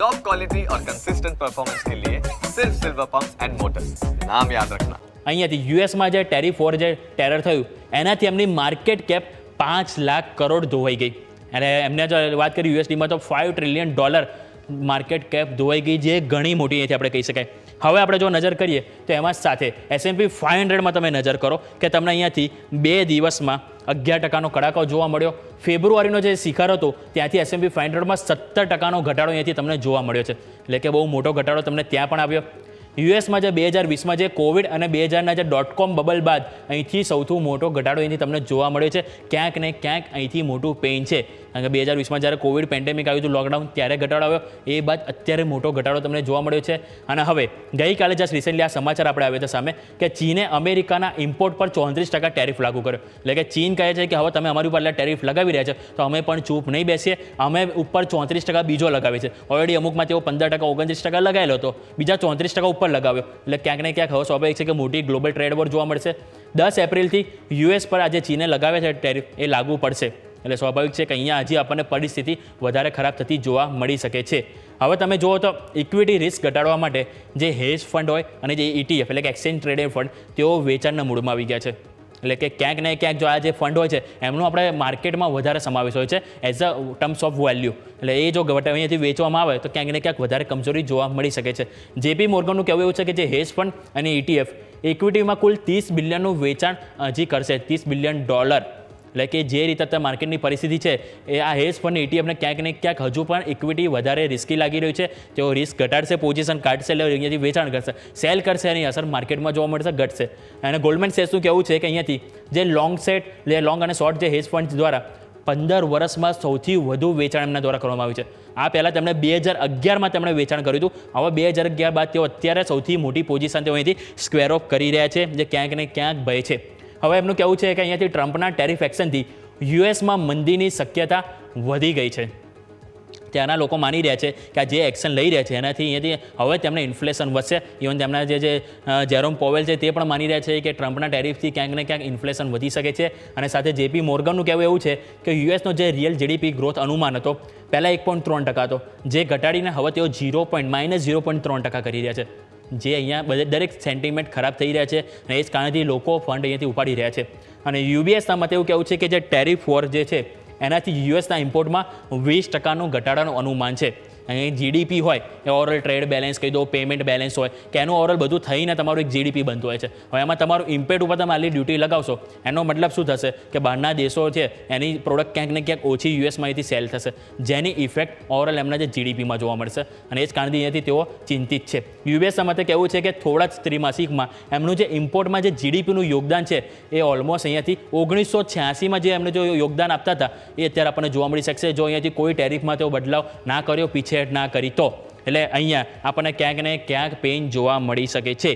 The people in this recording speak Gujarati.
टॉप क्वालिटी और कंसिस्टेंट परफॉर्मेंस के लिए सिर्फ सिल्वर पंप एंड मोटर्स नाम याद रखना અહીંયાથી યુએસમાં જે ટેરિફ વોર જે ટેરર થયું એનાથી એમની માર્કેટ કેપ પાંચ લાખ કરોડ ધોવાઈ ગઈ અને એમને જો વાત કરી યુએસડીમાં તો five trillion dollar market cap ધોવાઈ ગઈ જે ઘણી મોટી અહીંથી આપણે કહી શકાય. હવે આપણે જો નજર કરીએ, તો એમાં સાથે એસએમપી ફાઇવ હંડ્રેડમાં તમે નજર કરો કે તમને અહીંયાથી બે દિવસમાં અગિયાર ટકાનો કડાકો જોવા મળ્યો. ફેબ્રુઆરીનો જે શિખર હતો, ત્યાંથી એસએમપી ફાઇવ હંડ્રેડમાં સત્તર ટકાનો ઘટાડો અહીંયાથી તમને જોવા મળ્યો છે. એટલે કે બહુ મોટો ઘટાડો તમને ત્યાં પણ આવ્યો. યુએસમાં જે બે હજાર વીસમાં જે કોવિડ અને બે હજારના જે ડોટ કોમ બબલ બાદ અહીંથી સૌથી મોટો ઘટાડો અહીંથી તમને જોવા મળ્યો છે. ક્યાંક ને ક્યાંક અહીંથી મોટું પેઇન છે. કારણ કે બે હજાર વીસમાં જ્યારે કોવિડ પેન્ડેમિક આવ્યું હતું લોકડાઉન ત્યારે ઘટાડો આવ્યો. એ બાદ અત્યારે મોટો ઘટાડો તમને જોવા મળ્યો છે. અને હવે, ગઈકાલે જસ્ટ રિસેન્ટલી આ સમાચાર આપણે આવ્યા હતા સામે કે ચીને અમેરિકાના ઇમ્પોર્ટ પર ચોત્રીસ ટકા ટેરિફ લાગુ કર્યો. એટલે કે ચીન કહે છે કે હવે તમે અમારી ઉપર એટલે ટેરિફ લગાવી રહ્યા છો, તો અમે પણ ચૂપ નહીં બેસીએ. અમે ઉપર ચોત્રીસ ટકા બીજો લગાવીએ છે ઓલરેડી અમુકમાં તેઓ પંદર ટકા, ઓગણત્રીસ ટકા લગાવેલો હતો. બીજા ચોત્રીસ ટકા ઉપર લગાવ્યો. એટલે ક્યાંક ને ક્યાંક હવે સ્વાભાવિક છે કે મોટી ગ્લોબલ ટ્રેડ વોર જોવા મળશે. દસ એપ્રિલથી યુએસ પર આજે ચીને લગાવે છે ટેરિફ એ લાગુ પડશે. એટલે સ્વાભાવિક છે કે અહીંયા હજી આપણને પરિસ્થિતિ વધારે ખરાબ થતી જોવા મળી શકે છે. હવે તમે જુઓ તો ઇક્વિટી રિસ્ક ઘટાડવા માટે જે હેજ ફંડ હોય અને જે ઇટીએફ એટલે કે એક્સચેન્જ ટ્રેડેડ ફંડ તેઓ વેચાણના મૂળમાં આવી ગયા છે. એટલે કે ક્યાંક ને ક્યાંક જો આ જે ફંડ હોય છે, એમનો આપણે માર્કેટમાં વધારે સમાવેશ હોય છે as a terms of value એટલે એ જો અહીંયાથી વેચવામાં આવે તો ક્યાંક ને ક્યાંક વધારે કમજોરી જોવા મળી શકે છે. જેપી મોર્ગનનું કહેવું એવું છે કે જે હેજ ફંડ અને E ઇટીએફ ઇક્વિટીમાં કુલ ત્રીસ બિલિયનનું વેચાણ હજી કરશે, ત્રીસ બિલિયન ડોલર. એટલે કે જે રીતે અત્યારે માર્કેટની પરિસ્થિતિ છે, એ આ હેજ ફંડ ઇટીએફને ક્યાંક ને ક્યાંક હજુ પણ ઇક્વિટી વધારે રિસ્કી લાગી રહ્યું છે. તેઓ રિસ્ક ઘટાડશે પોઝિશન કાઢશે એટલે અહીંયાથી વેચાણ કરશે. સેલ કરશે એની અસર માર્કેટમાં જોવા મળશે, ઘટશે. અને ગોલ્ડમેન સેસનું કહેવું છે કે અહીંયાથી જે લોંગ સેટ જે લોંગ અને શોર્ટ જે હેજ ફંડ દ્વારા પંદર વર્ષમાં સૌથી વધુ વેચાણ એમના દ્વારા કરવામાં આવ્યું છે. આ પહેલાં તેમણે બે હજાર અગિયારમાં તેમણે વેચાણ કર્યું હતું. હવે બે હજાર અગિયાર બાદ તેઓ અત્યારે સૌથી મોટી પોઝિશન તેઓ અહીંથી સ્ક્વેર ઓફ કરી રહ્યા છે, જે ક્યાંક ને ક્યાંક ભય છે. હવે એમનું કહેવું છે કે અહીંયાથી ટ્રમ્પના ટેરિફ એક્શનથી યુએસમાં મંદીની શક્યતા વધી ગઈ છે. ત્યાંના લોકો માની રહ્યા છે કે આ જે એક્શન લઈ રહ્યા છે, એનાથી અહીંયાથી હવે તેમને ઇન્ફ્લેશન વધશે. ઇવન તેમના જે જે જેરોમ પોવેલ છે તે પણ માની રહ્યા છે કે ટ્રમ્પના ટેરિફથી ક્યાંક ને ક્યાંક ઇન્ફ્લેશન વધી શકે છે. અને સાથે જેપી મોર્ગનનું કહેવું એવું છે કે યુએસનો જે રિયલ જીડીપી ગ્રોથ અનુમાન હતો, પહેલાં એક પોઈન્ટ ત્રણ ટકા હતો. જે ઘટાડીને હવે તેઓ zero point minus zero point ત્રણ ટકા કરી રહ્યા છે. જે અહીંયા બધે, દરેક સેન્ટિમેન્ટ ખરાબ થઈ રહ્યા છે અને એ જ કારણથી લોકો ફંડ અહીંયાથી ઉપાડી રહ્યા છે. અને યુબીએસના મતે એવું કહેવું છે કે જે ટેરિફ વોર જે છે, એનાથી યુએસના ઇમ્પોર્ટમાં વીસ ટકાનું ઘટાડાનું અનુમાન છે. અહીં જીડીપી હોય, એ ઓવરઓલ ટ્રેડ બેલેન્સ કહી દો પેમેન્ટ બેલેન્સ હોય, કે એનું ઓવરઓલ બધું થઈને તમારું એક જીડીપી બનતું હોય છે. હવે એમાં તમારું ઇમ્પેક્ટ ઉપર તમે આટલી ડ્યુટી લગાવશો, એનો મતલબ શું થશે? કે બહારના દેશો છે, એની પ્રોડક્ટ ક્યાંક ને ક્યાંક ઓછી યુએસમાંથી સેલ થશે, જેની ઇફેક્ટ ઓવરઓલ એમના જે જીડીપીમાં જોવા મળશે. અને એ જ કારણથી અહીંયાથી તેઓ ચિંતિત છે. યુએસ મતે કહેવું છે કે થોડા જ ત્રિમાસિકમાં એમનું જે ઇમ્પોર્ટમાં જે જીડીપીનું યોગદાન છે, એ ઓલમોસ્ટ અહીંયાથી ઓગણીસો છ્યાસીમાં જે એમને જો યોગદાન આપતા હતા, એ અત્યારે આપણને જોવા મળી શકશે. જો અહીંયાથી કોઈ ટેરિફમાં તેઓ બદલાવ ના કર્યો પીછેહટ ના કરી તો. એટલે અહીંયા આપણને ક્યાંક ને ક્યાંક પેઇન જોવા મળી શકે છે.